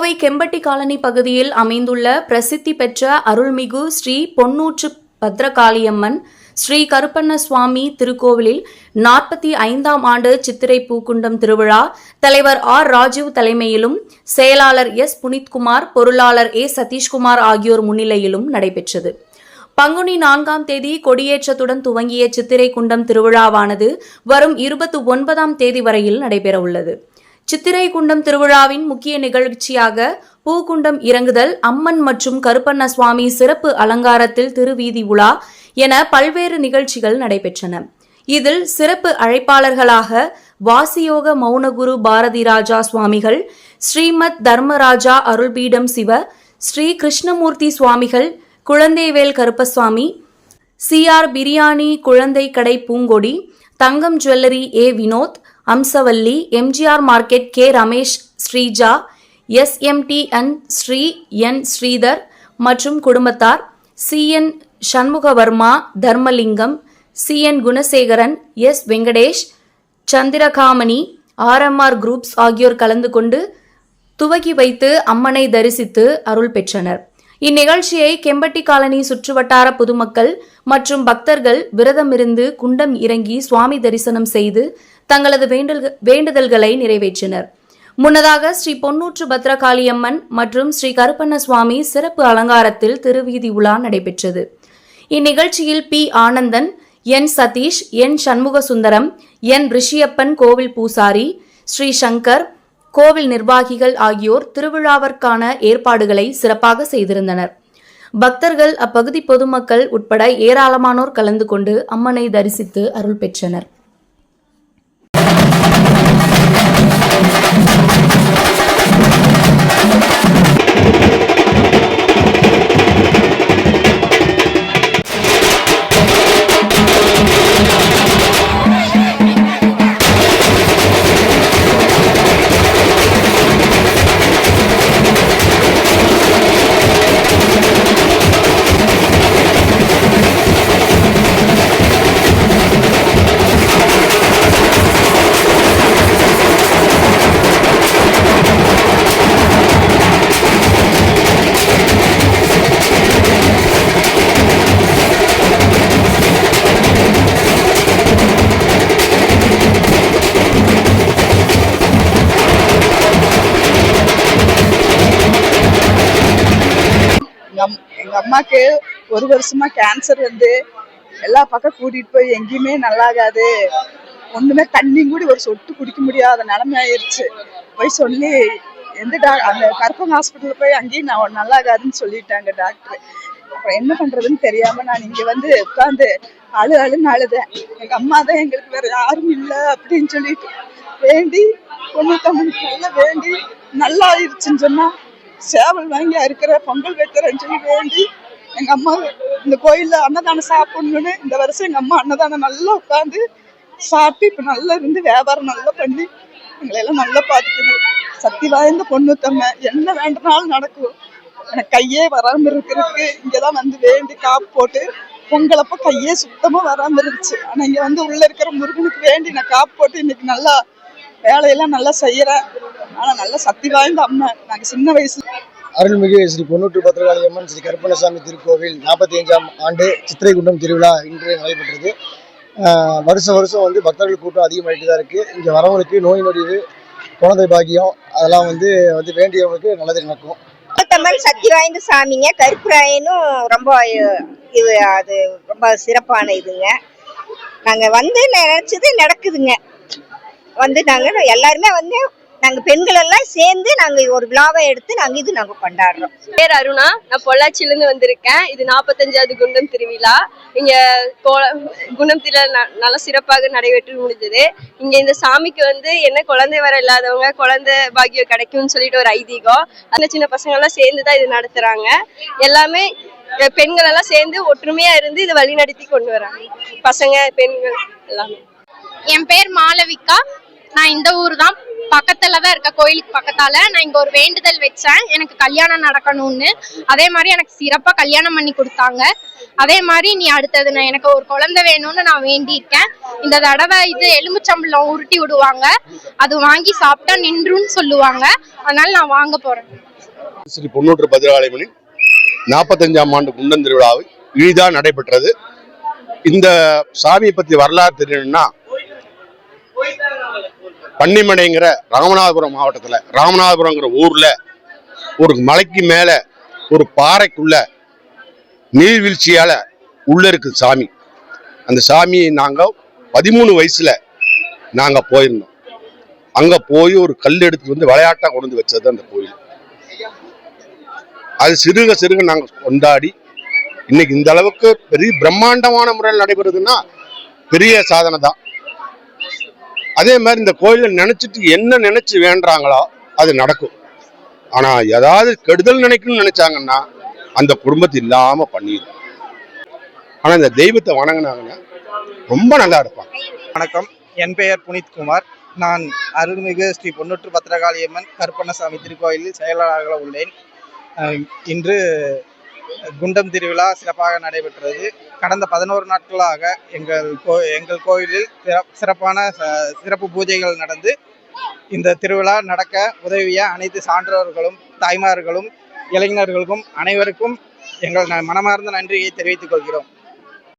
Kovai Kempatti colony பகுதியில் அமைந்துள்ள பிரசித்தி பெற்ற அருள்மிகு ஸ்ரீ பொன்னூற்று பத்ரகாளியம்மன் ஸ்ரீ கருப்பண்ண சுவாமி திருக்கோவிலில் நாற்பத்தி ஐந்தாம் ஆண்டு சித்திரை பூக்குண்டம் திருவிழா தலைவர் ஆர் ராஜீவ் தலைமையிலும் செயலாளர் எஸ் புனித்குமார் பொருளாளர் ஏ சதீஷ்குமார் ஆகியோர் முன்னிலையிலும் நடைபெற்றது. பங்குனி நான்காம் தேதி கொடியேற்றத்துடன் துவங்கிய சித்திரை குண்டம் திருவிழாவானது வரும் இருபத்தி ஒன்பதாம் தேதி வரையில் நடைபெறவுள்ளது. சித்திரை குண்டம் திருவிழாவின் முக்கிய நிகழ்ச்சியாக பூக்குண்டம் இறங்குதல் அம்மன் மற்றும் கருப்பண்ண சுவாமி சிறப்பு அலங்காரத்தில் திருவீதி உலா என பல்வேறு நிகழ்ச்சிகள் நடைபெற்றன. இதில் சிறப்பு அழைப்பாளர்களாக வாசியோக மௌனகுரு பாரதி ராஜா சுவாமிகள் ஸ்ரீமத் தர்மராஜா அருள்பீடம் சிவ ஸ்ரீ கிருஷ்ணமூர்த்தி சுவாமிகள் குழந்தைவேல் கருப்பசுவாமி சிஆர் பிரியாணி குழந்தை கடை Poongodi Thangam jewellery A Vinod Amsavalli MGR market K Ramesh Sreeja SMT and Sri N Sridhar மற்றும் குடும்பத்தார் CN Shanmugavarma Dharmalingam CN Gunasekaran S Venkatesh Chandrakamani RMR groups ஆகியோர் கலந்து கொண்டு துவக்கி வைத்து அம்மனை தரிசித்து அருள் பெற்றனர். இந்நிகழ்ச்சியை கெம்பட்டி காலனி சுற்றுவட்டார பொதுமக்கள் மற்றும் பக்தர்கள் விரதமிருந்து குண்டம் இறங்கி சுவாமி தரிசனம் செய்து தங்களது வேண்டல்க- வேண்டுதல்களை நிறைவேற்றினர். முன்னதாக ஸ்ரீ பொன்னூற்று பத்ரகாளியம்மன் மற்றும் ஸ்ரீ கருப்பண்ண சுவாமி சிறப்பு அலங்காரத்தில் திருவீதி உலா நடைபெற்றது. இந்நிகழ்ச்சியில் P Anandan N Satish N Shanmuga Sundaram N Rishiyappan கோவில் பூசாரி ஸ்ரீ சங்கர் கோவில் நிர்வாகிகள் ஆகியோர் திருவிழாவிற்கான ஏற்பாடுகளை சிறப்பாக செய்திருந்தனர். பக்தர்கள் அப்பகுதி பொதுமக்கள் உட்பட ஏராளமானோர் கலந்து கொண்டு அம்மனை தரிசித்து அருள் பெற்றனர். フフフフフ。அம்மாக்கு ஒரு வருஷமா கேன்சர் வந்து எல்லா பக்கம் கூட்டிட்டு போய் எங்கேயுமே நல்லாகாது. ஒண்ணுமே தண்ணி கூட ஒரு சொட்டு குடிக்க முடியாத நிலைமை ஆயிருச்சு. போய் சொல்லி எந்த டாக் அந்த கற்பகம் ஹாஸ்பிட்டல் போய் அங்கேயும் நான் நல்லாகாதுன்னு சொல்லிட்டாங்க டாக்டர் அப்புறம் என்ன பண்றதுன்னு தெரியாம நான் இங்க வந்து உட்காந்து அழு அழுன்னு அழுதேன். எங்க அம்மா தான் எங்களுக்கு வேற யாரும் இல்லை அப்படின்னு சொல்லிட்டு வேண்டி பொண்ணு தம்பனுக்கு நல்லா வேண்டி நல்லா ஆயிருச்சுன்னு சொன்னா சேவல் வாங்கி அறுக்கிற பொங்கல் வைக்கிறேன்னு சொல்லி வேண்டி எங்கள் அம்மா இந்த கோயிலில் அன்னதானம் சாப்பிடணும்னு இந்த வருஷம் எங்கள் அம்மா அன்னதானம் நல்லா உட்காந்து சாப்பிட்டு இப்போ நல்லா இருந்து வியாபாரம் நல்லா பண்ணி எங்களை எல்லாம் நல்லா பார்த்துக்குது. சக்தி வாய்ந்த பொண்ணு தம்ம என்ன வேண்டுனாலும் நடக்கும். எனக்கு கையே வராமல் இருக்கிறதுக்கு இங்கே தான் வந்து வேண்டி காப்பு போட்டு பொங்கலப்போ கையே சுத்தமாக வராமல் இருந்துச்சு. ஆனால் இங்கே வந்து உள்ளே இருக்கிற முருகனுக்கு வேண்டி நான் காப்பு போட்டு இன்னைக்கு நல்லா வேலையெல்லாம் நல்லா செய்கிறேன் ஆனா நல்ல சக்தி வாய்ந்த அம்மா நாங்க சின்ன வயசுல அருள்மிகு ஸ்ரீ பொன்னூற்று பத்திரகாளி அம்மன் ஸ்ரீ கருப்பணசாமி திருக்கோவில் நாற்பத்தி அஞ்சாம் ஆண்டு சித்திரை குண்டம் திருவிழா இன்று நடைபெற்றது. வருஷம் வருஷம் வந்து பக்தர்கள் கூட்டம் அதிகமாகிட்டு தான் இருக்குது இங்கே வரவங்களுக்கு நோய் நொடிவு குழந்தை பாக்கியம் அதெல்லாம் வந்து வந்து வேண்டியவங்களுக்கு நல்லது நடக்கும். தமிழ் சக்தி வாய்ந்த சாமிங்க. கருப்புராயனும் ரொம்ப இது அது ரொம்ப சிறப்பான இதுங்க. நாங்க வந்து நினைச்சது நடக்குதுங்க. வந்து நாங்க எல்லாருமே வந்து நாங்க பெண்கள் எல்லாம் சேர்ந்து நாங்க ஒரு விழாவை எடுத்து நாங்க இது நாங்க கொண்டாடுறோம். பேர் அருணா. நான் பொள்ளாச்சில இருந்து வந்திருக்கேன். இது நாற்பத்தஞ்சாவது குண்டம் திருவிழா. இங்க கோ- குண்டம் திருவிழா ந- நல்லா சிறப்பாக நடைபெற்று முடிஞ்சது இங்க இந்த சாமிக்கு வந்து என்ன குழந்தை வர இல்லாதவங்க குழந்தை பாக்கியம் கிடைக்கும்னு சொல்லிட்டு ஒரு ஐதீகம். அந்த சின்ன பசங்க எல்லாம் சேர்ந்து தான் இது நடத்துறாங்க. எல்லாமே பெண்கள் எல்லாம் சேர்ந்து ஒற்றுமையா இருந்து இதை வழி நடத்தி கொண்டு வராங்க. பசங்க பெண்கள் எல்லாமே. என் பேர் மாளவிகா. நான் இந்த ஊர் தான் பக்கத்துல தான் இருக்க கோயிலுக்கு பக்கத்தால. நான் இங்க ஒரு வேண்டுதல் வச்சேன். எனக்கு கல்யாணம் நடக்கணும்னு. அதே மாதிரி எனக்கு சிறப்பா கல்யாணம் பண்ணி கொடுத்தாங்க. அதே மாதிரி நீ அடுத்தது நான் எனக்கு ஒரு குழந்தை வேணும்னு நான் வேண்டியிருக்கேன். இந்த தடவை இது எலும்புச்சம்பளம் உருட்டி விடுவாங்க. அது வாங்கி சாப்பிட்டா நின்றுன்னு சொல்லுவாங்க. அதனால நான் வாங்க போறேன். ஸ்ரீ பொன்னூற்று பத்ரகாளியம்மனின் நாற்பத்தஞ்சாம் ஆண்டு குண்டன் திருவிழாவை இனிதாக நடைபெற்றது. இந்த சாமியை பற்றி வரலாறு தெரியணும்னா பன்னிமடைங்கிற ராமநாதபுரம் மாவட்டத்தில் ராமநாதபுரங்கிற ஊர்ல ஒரு மலைக்கு மேலே ஒரு பாறைக்குள்ள நீர்வீழ்ச்சியால உள்ளே இருக்குது சாமி. அந்த சாமியை நாங்கள் பதிமூணு வயசுல நாங்கள் போயிருந்தோம். அங்கே போய் ஒரு கல் எடுத்து வந்து விளையாட்டாக கொண்டு வந்து வச்சது அந்த கோயில். அது சிறுக சிறுக நாங்கள் கொண்டாடி இன்னைக்கு இந்த அளவுக்கு பெரிய பிரம்மாண்டமான முறையில் நடைபெறுதுன்னா பெரிய சாதனை தான் அதே மாதிரி இந்த கோயிலில் நினச்சிட்டு என்ன நினச்சி வேண்டுறாங்களோ அது நடக்கும். ஆனால் ஏதாவது கெடுதல் நினைக்கணும்னு நினச்சாங்கன்னா அந்த குடும்பத்தை இல்லாமல் பண்ணிடும் ஆனால் இந்த தெய்வத்தை வணங்கினாங்கன்னா ரொம்ப நல்லா இருப்பாங்க. வணக்கம். என் பெயர் புனித்குமார். நான் அருள்மிகு ஸ்ரீ பொன்னூற்று பத்திரகாளியம்மன் கருப்பண்ணசாமி திருக்கோயிலில் செயலாளராக உள்ளேன். இன்று குண்டம் திருவிழா சிறப்பாக நடைபெற்றது. கடந்த பதினோரு நாட்களாக எங்கள் கோ எங்கள் கோயிலில் சிறப்பான ச- சிறப்பு பூஜைகள் நடந்து இந்த திருவிழா நடக்க உதவிய அனைத்து சான்றோர்களும் தாய்மார்களும் இளைஞர்களுக்கும் அனைவருக்கும் எங்கள் ந- மனமார்ந்த நன்றியை தெரிவித்துக் கொள்கிறோம்.